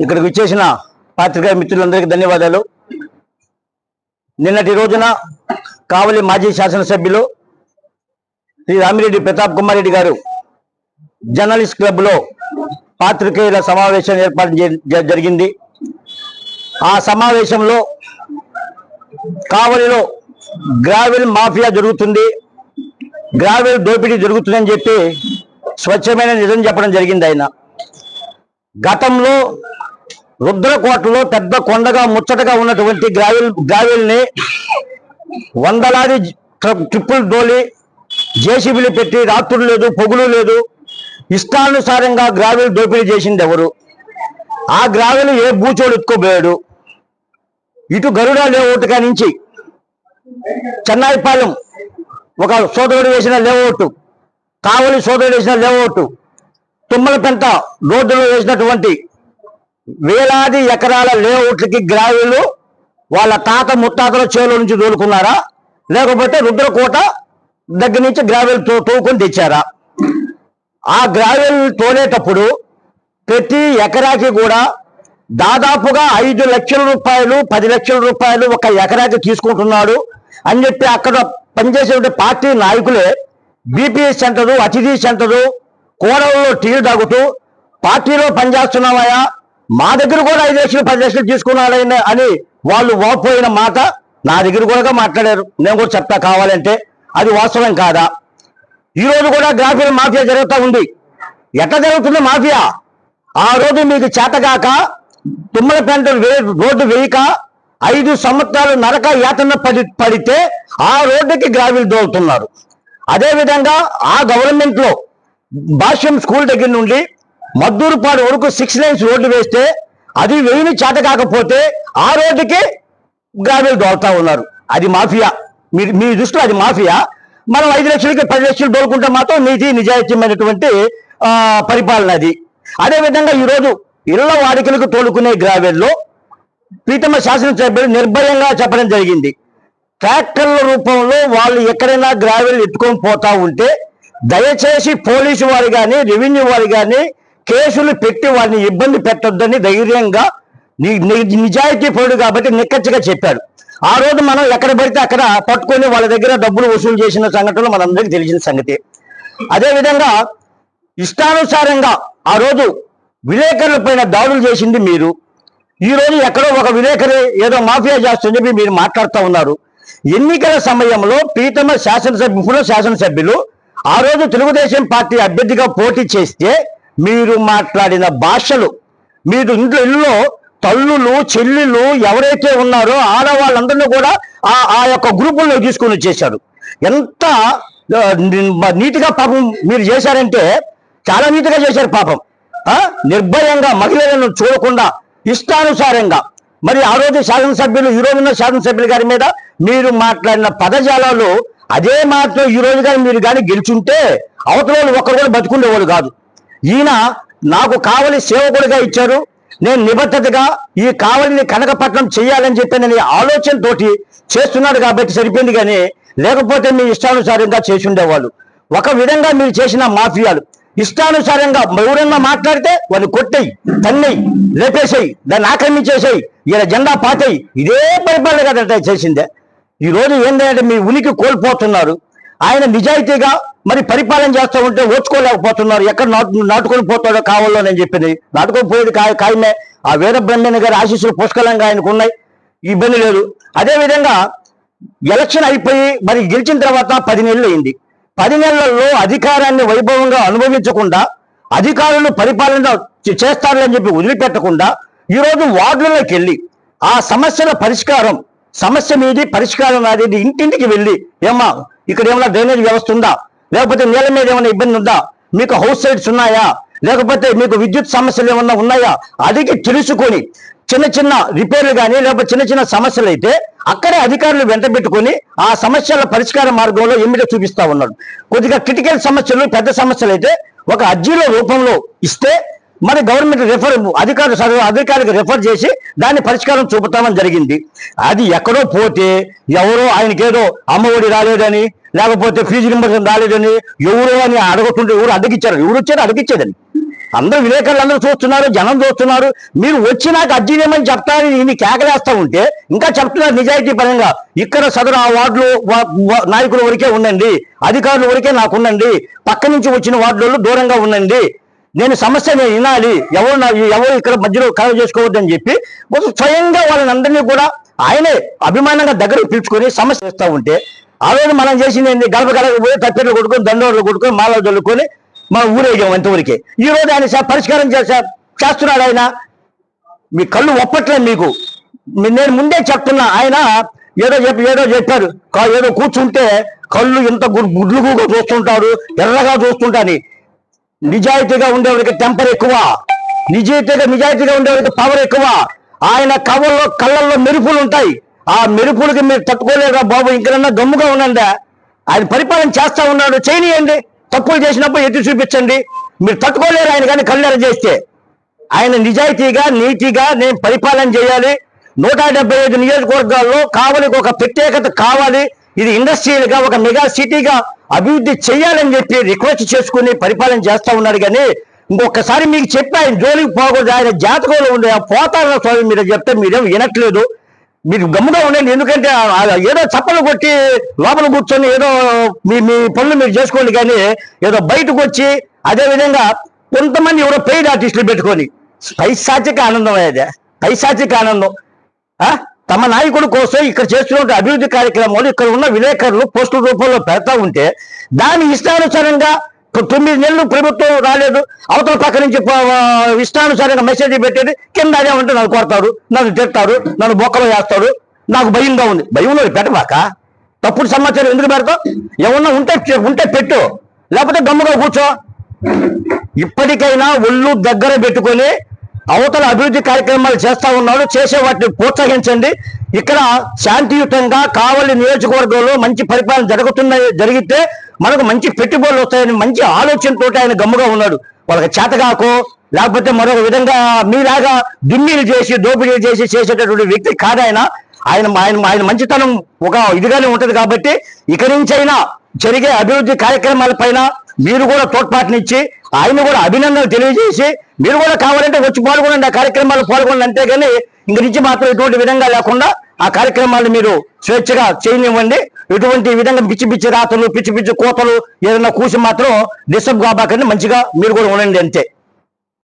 ఇక్కడికి వచ్చేసిన పాత్రికా మిత్రులందరికీ ధన్యవాదాలు. నిన్నటి రోజున కావలి మాజీ శాసనసభ్యులు శ్రీ రామిరెడ్డి ప్రతాప్ కుమార్ రెడ్డి గారు జర్నలిస్ట్ క్లబ్లో పాత్రికేయుల సమావేశం ఏర్పాటు జ- జరిగింది. ఆ సమావేశంలో కావలిలో గ్రావెల్ మాఫియా జరుగుతుంది. గ్రావెల్ దోపిడీ జరుగుతుందని చెప్పి స్వచ్ఛమైన నిజం చెప్పడం జరిగింది ఆయన. గతంలో రుద్రకోటలో పెద్ద కొండగా ముచ్చటగా ఉన్నటువంటి గ్రావిల్ గ్రావెల్ని వందలాది ట్రిప్పులు డోలి జేసీబీలు పెట్టి రాత్రులు లేదు పొగులు లేదు ఇష్టానుసారంగా గ్రావిల్ దోపిడీ చేసింది ఎవరు ఆ గ్రావిల్ ఏ బూచోడు ఎత్తుకోబోయాడు ఇటు గరుడా లేఅవుట్ నుంచి చెన్నాయిపాలెం ఒక సోదరుడు వేసిన లేఅవుట్ కావలి సోదరుడు వేసిన లేఅవుట్ తుమ్మలపెంట రోడ్డులో వేసినటువంటి వేలాది ఎకరాల లేఅవుట్లకి గ్రావెలు వాళ్ళ తాత ముత్తాతల చేలో నుంచి దోలుకున్నారా? లేకపోతే రుద్రకోట దగ్గర నుంచి గ్రావెల్తో తోకొని తెచ్చారా? ఆ గ్రావెల్ తోలేటప్పుడు ప్రతి ఎకరాకి కూడా దాదాపుగా ఐదు లక్షల రూపాయలు పది లక్షల రూపాయలు ఒక ఎకరాకి తీసుకుంటున్నాడు అని చెప్పి అక్కడ పనిచేసే పార్టీ నాయకులే బీపీ సెంటరు అతిథి సెంటరు కోడలలో టీలు తాగుతూ పార్టీలో పనిచేస్తున్నామయ్యా మా దగ్గర కూడా ఐదు లక్షలు పది లక్షలు తీసుకున్నాడని అని వాళ్ళు వాపోయిన మాట నా దగ్గర కూడా మాట్లాడారు. నేను కూడా చెప్తా కావాలంటే అది వాస్తవం కాదా? ఈ రోజు కూడా గ్రాఫీల మాఫియా జరుగుతూ ఉంది. ఎట్లా జరుగుతుంది మాఫియా? ఆ రోజు మీకు చేతగాక తుమ్మల పెంట రోడ్డు వేయక ఐదు సంవత్సరాలు నరక యాతన పడి పడితే ఆ రోడ్డుకి గ్రావిల్ దోలుతున్నారు. అదేవిధంగా ఆ గవర్నమెంట్లో భాష్యం స్కూల్ దగ్గర నుండి మద్దూరుపాడు వరకు సిక్స్ లైన్స్ రోడ్డు వేస్తే అది వెయ్యిని చేత కాకపోతే ఆ రోడ్డుకి గ్రావెల్ దోలుతా ఉన్నారు. అది మాఫియా. మీ మీ దృష్టిలో అది మాఫియా. మనం ఐదు లక్షలకి పది లక్షలు దోలుకుంటే మాత్రం నీతి నిజాయితీమైనటువంటి పరిపాలన అది. అదేవిధంగా ఈరోజు ఇళ్ళ వాడికలకు తోలుకునే గ్రావెల్లో ప్రీతమ శాసనసభ్యులు నిర్భయంగా చెప్పడం జరిగింది. ట్రాక్టర్ల రూపంలో వాళ్ళు ఎక్కడైనా గ్రావెల్ ఎత్తుకొని పోతా ఉంటే దయచేసి పోలీసు వారు కానీ రెవెన్యూ వారు కానీ కేసులు పెట్టి వాడిని ఇబ్బంది పెట్టొద్దని ధైర్యంగా నిజాయితీ పరుడు కాబట్టి నిక్కచ్చిగా చెప్పాడు. ఆ రోజు మనం ఎక్కడ పడితే అక్కడ పట్టుకొని వాళ్ళ దగ్గర డబ్బులు వసూలు చేసిన సంఘటనలు మనందరికీ తెలిసిన సంగతి. అదేవిధంగా ఇష్టానుసారంగా ఆ రోజు విలేకరుల పైన దాడులు చేసింది మీరు. ఈ రోజు ఎక్కడో ఒక విలేకరి ఏదో మాఫియా చేస్తుందని మీరు మాట్లాడుతూ ఉన్నారు. ఎన్నికల సమయంలో ప్రీతమ శాసనసభ్యులు శాసనసభ్యులు ఆ రోజు తెలుగుదేశం పార్టీ అభ్యర్థిగా పోటీ చేస్తే మీరు మాట్లాడిన భాషలు మీరు ఇంట్లో ఇల్లులో తల్లులు చెల్లెలు ఎవరైతే ఉన్నారో ఆడవాళ్ళందరినీ కూడా ఆ ఆ యొక్క గ్రూపుల్లో తీసుకొని వచ్చేసారు ఎంత నీటిగా పాపం మీరు చేశారంటే చాలా నీటిగా చేశారు పాపం. నిర్భయంగా మహిళలను చూడకుండా ఇష్టానుసారంగా. మరి ఆ రోజు శాసనసభ్యులు ఈ రోజున్న శాసనసభ్యుల గారి మీద మీరు మాట్లాడిన పదజాలాలు అదే మాత్రం ఈ రోజు కానీ మీరు కానీ గెలుచుంటే అవతల వాళ్ళు ఒక్కరు కూడా బతుకుండేవాళ్ళు కాదు. ఈయన నాకు కావలి సేవకుడిగా ఇచ్చారు. నేను నిబద్ధతగా ఈ కావలిని కనకపట్నం చేయాలని చెప్పి నేను ఆలోచనతోటి చేస్తున్నాడు కాబట్టి సరిపోయింది కానీ లేకపోతే మీ ఇష్టానుసారంగా చేసి ఉండేవాళ్ళు. ఒక విధంగా మీరు చేసిన మాఫియాలు. ఇష్టానుసారంగా ఎవరన్నా మాట్లాడితే వాళ్ళు కొట్టేయి తన్నేయి లేపేసేయి దాన్ని ఆక్రమించేసేయి ఇలా జెండా పాతేయి. ఇదే పరిపాలన కదా చేసిందే. ఈ రోజు ఏంటంటే మీ ఉనికి కోల్పోతున్నారు. ఆయన నిజాయితీగా మరి పరిపాలన చేస్తూ ఉంటే ఓచుకోలేకపోతున్నారు. ఎక్కడ నాటు నాటుకొని పోతాడో కావాలో నేను చెప్పింది. నాటుకొని పోయేది కాయ ఖాయమే ఆ వీరబ్రహ్మణ్య గారి ఆశీస్సులు పుష్కలంగా ఆయనకు ఉన్నాయి. ఇబ్బంది లేదు. అదేవిధంగా ఎలక్షన్ అయిపోయి మరి గెలిచిన తర్వాత పది నెలలు అయింది. పది నెలల్లో అధికారాన్ని వైభవంగా అనుభవించకుండా అధికారులు పరిపాలన చేస్తారు చేస్తారని చెప్పి వదిలిపెట్టకుండా ఈ రోజు వార్డులలోకి వెళ్ళి ఆ సమస్యల పరిష్కారం సమస్య మీది పరిష్కారం అనేది ఇంటింటికి వెళ్ళి ఏమ్మా ఇక్కడ ఏమైనా డ్రైనేజ్ వ్యవస్థ ఉందా? లేకపోతే నీళ్ళ మీద ఏమైనా ఇబ్బంది ఉందా? మీకు హౌస్ సైడ్స్ ఉన్నాయా? లేకపోతే మీకు విద్యుత్ సమస్యలు ఏమన్నా ఉన్నాయా? అది తెలుసుకొని చిన్న చిన్న రిపేర్లు కానీ లేకపోతే చిన్న చిన్న సమస్యలు అయితే అక్కడే అధికారులు వెంట పెట్టుకొని ఆ సమస్యల పరిష్కార మార్గంలో ఎమ్మిట చూపిస్తా ఉన్నాడు. కొద్దిగా క్రిటికల్ సమస్యలు పెద్ద సమస్యలు అయితే ఒక అర్జీల రూపంలో ఇస్తే మరి గవర్నమెంట్ రిఫర్ అధికారులు చదువు అధికారికి రిఫర్ చేసి దాన్ని పరిష్కారం చూపుతామని జరిగింది. అది ఎక్కడో పోతే ఎవరో ఆయనకేదో అమ్మఒడి రాలేదని లేకపోతే ఫీజు రింబర్సన్ రాలేదని ఎవరో అని అడగకుండా ఎవరు అడ్డగిచ్చారు. ఎవరు వచ్చారు అడగిచ్చేదని అందరూ విలేకరులు అందరూ చూస్తున్నారు జనం చూస్తున్నారు. మీరు వచ్చి నాకు అర్జీ చెప్తారని నేను కేకలేస్తా ఉంటే ఇంకా చెప్తున్నారు నిజాయితీ పరంగా. ఇక్కడ సదరు ఆ వార్డులు నాయకుల వరకే ఉండండి అధికారుల వరకే నాకు ఉండండి పక్క నుంచి వచ్చిన వార్డులలో దూరంగా ఉండండి. నేను సమస్య నేను వినాలి. ఎవరు నా ఎవరు ఇక్కడ మధ్యలో కలవ చేసుకోవద్దని చెప్పి స్వయంగా వాళ్ళని అందరినీ కూడా ఆయనే అభిమానంగా దగ్గరకు పిలుచుకొని సమస్య చేస్తూ ఉంటే ఆ రోజు మనం చేసింది ఏంది? గడప గడప పోయి తప్పెట్లు కొట్టుకొని దండోళ్ళు కొట్టుకొని మాలలు చల్లుకొని మనం ఊరేగాం అంతవరకే ఈ రోజు ఆయన పరిష్కారం చేశా చేస్తున్నాడు ఆయన. మీ కళ్ళు ఒప్పట్లేదు మీకు. నేను ముందే చెప్తున్నా ఆయన ఏదో చెప్పి ఏదో చెప్పారు. ఏదో కూర్చుంటే కళ్ళు ఇంత గుడ్లుగుగా చూస్తుంటారు ఎర్రగా చూస్తుంటాని నిజాయితీగా ఉండేవాడికి టెంపర్ ఎక్కువ. నిజాయితీగా నిజాయితీగా ఉండేవాడికి పవర్ ఎక్కువ. ఆయన కవర్లో కళ్ళల్లో మెరుపులు ఉంటాయి. ఆ మెరుపులకి మీరు తట్టుకోలేరా బాబు ఇంకనన్నా గమ్ముగా ఉండండి. ఆయన పరిపాలన చేస్తా ఉన్నాడు చేయనియండి. తప్పులు చేసినప్పుడు ఎత్తి చూపించండి. మీరు తట్టుకోలేరు ఆయన కానీ కళ్ళెర చేస్తే. ఆయన నిజాయితీగా నీతిగా నేను పరిపాలన చేయాలి. నూట డెబ్బై ఐదు నియోజకవర్గాల్లో కావలికి ఒక ప్రత్యేకత కావాలి. ఇది ఇండస్ట్రియల్గా ఒక మెగా సిటీగా అభివృద్ధి చేయాలని చెప్పి రిక్వెస్ట్ చేసుకుని పరిపాలన చేస్తా ఉన్నాడు కానీ ఇంకొకసారి మీకు చెప్పి ఆయన జోలికి పోకూడదు. ఆయన జాతకంలో ఉండే ఆ పోతారన్న స్వామి మీరు చెప్తే మీరేం వినట్లేదు. మీరు గమ్ముగా ఉండండి. ఎందుకంటే ఏదో చప్పలు కొట్టి లోపల కూర్చొని ఏదో మీ మీ పనులు మీరు చేసుకోండి కానీ ఏదో బయటకు వచ్చి అదే విధంగా కొంతమంది ఎవరో పెయిడ్ ఆర్టిస్టులు పెట్టుకొని పైశాచిక ఆనందం అదే పైశాచిక ఆనందం. తమ నాయకుడు కోసం ఇక్కడ చేస్తున్న అభివృద్ధి కార్యక్రమాలు ఇక్కడ ఉన్న విలేకరులు పోస్టుల రూపంలో పెడతా ఉంటే దాని ఇష్టానుసారంగా తొమ్మిది నెలలు ప్రభుత్వం రాలేదు. అవతల పక్క నుంచి ఇష్టానుసారంగా మెసేజ్ పెట్టేది కింద అదే ఉంటే నన్ను కొడతారు నన్ను తిడతారు నన్ను బొక్కలు వేస్తారు. నాకు భయంగా ఉంది. భయంలో పెట్టమాక తప్పుడు సమాచారం ఎందుకు పెడతావు? ఏమన్నా ఉంటే ఉంటే పెట్టు. లేకపోతే గమ్ముగా కూర్చో. ఇప్పటికైనా ఒళ్ళు దగ్గర పెట్టుకొని అవతల అభివృద్ధి కార్యక్రమాలు చేస్తా ఉన్నాడు చేసే వాటిని ప్రోత్సహించండి. ఇక్కడ శాంతియుతంగా కావలి నియోజకవర్గంలో మంచి పరిపాలన జరుగుతున్న జరిగితే మనకు మంచి పెట్టుబడులు వస్తాయని మంచి ఆలోచనతో ఆయన గమ్ముగా ఉన్నాడు. వాళ్ళకి చేతగాకో లేకపోతే మరొక విధంగా మీలాగా దుమ్మీలు చేసి దోపిడీలు చేసి చేసేటటువంటి వ్యక్తి కాదాయన ఆయన. ఆయన ఆయన మంచితనం ఒక ఇదిగానే ఉంటది కాబట్టి ఇక నుంచైనా జరిగే అభివృద్ధి కార్యక్రమాల పైన మీరు కూడా తోడ్పాటునిచ్చి ఆయన కూడా అభినందనలు తెలియజేసి మీరు కూడా కావాలంటే వచ్చి పాల్గొనండి ఆ కార్యక్రమాలు పాల్గొనండి. అంతేగాని ఇంక నుంచి మాత్రం ఎటువంటి విధంగా లేకుండా ఆ కార్యక్రమాలు మీరు స్వేచ్ఛగా చేయనివ్వండి. ఎటువంటి విధంగా పిచ్చి పిచ్చి రాతలు పిచ్చి పిచ్చి కోతలు ఏదైనా కూసి మాత్రం డిస్టర్బ్ కాబాకండి మంచిగా మీరు కూడా ఉండండి అంతే.